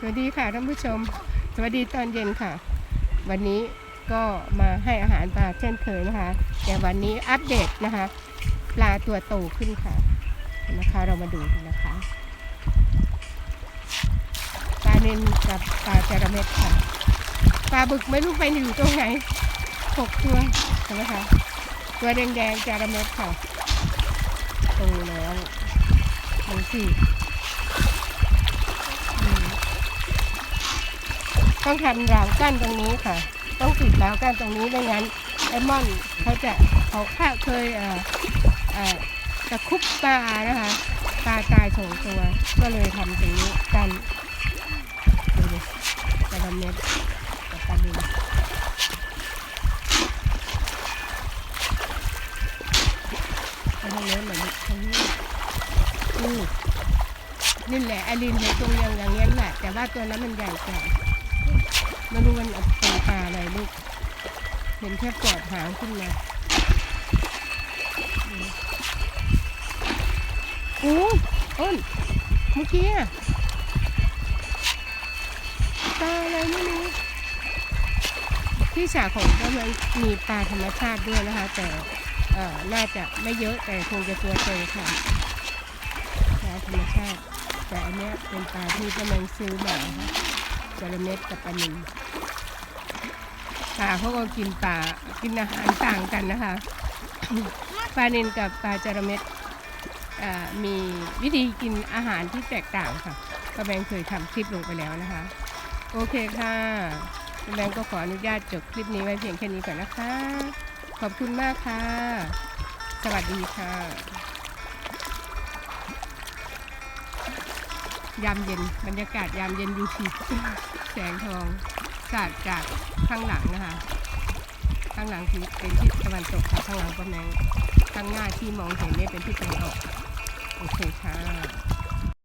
สวัสดีค่ะท่านผู้ชม สวัสดีตอนเย็นค่ะ วันนี้ก็มาให้อาหารปลาเช่นเคยนะคะ แต่วันนี้อัปเดตนะคะปลาตัวโตขึ้นค่ะนะคะเรามาดูกันนะคะปลาเนนกับปลาจระเม็ดค่ะปลาบึกไม่รู้ไปอยู่ตรงไหนหกตัวใช่ไหมคะตัวแดงๆจระเม็ดค่ะโตแล้วดูสิ ต้องทำราวกั้นตรงนี้ค่ะ ต้องปิดราวกั้นตรงนี้ไม่งั้นไอ้ม่อนเขาจะเขาข้าเคยเอ่อเอ่อตะคุบปลานะคะปลาตายสองตัว ก็เลยทำตรงนี้กันดูดิจาระเม็ดกับปลาดุกทางโน้นเหมือนทางนี้นี่แหละอลินเห็นตรงอย่างอย่างนี้ยแหละแต่ว่าตัวนั้นมันใหญ่กว่า ไม่รู้มันเอาเป็นปลาอะไรลูก เห็นแค่ปอดหางขึ้นมาโอ้อ้นเมื่อกี้อะปลาอะไรไม่รู้ที่สาของก็มันมีปลาธรรมชาติด้วยนะคะ แต่เอ่อน่าจะไม่เยอะแต่คงจะตัวโตค่ะปลาธรรมชาติ แต่อันเนี้ยเป็นปลาที่กำลังซื้อมานะคะ จระเม็ดกับปลานิลปลาเขาก็กินปลากินอาหารต่างกันนะคะปลานิลกับปลาจระเม็ดมีวิธีกินอาหารที่แตกต่างค่ะป้าแบงเคยทำคลิปลงไปแล้วนะคะ โอเคค่ะป้าแบงก็ขออนุญาตจบคลิปนี้ไว้เพียงแค่นี้ก่อนนะคะ ขอบคุณมากค่ะ สวัสดีค่ะ ยามเย็นบรรยากาศยามเย็นยูทีแสงทองสาดจากข้างหลังนะคะ ข้างหลังคือเป็นทิศตะวันตกค่ะข้างหลังก็แมงข้างหน้าที่มองเห็นเนี่ยเป็นทิศตะวันออกโอเคค่ะ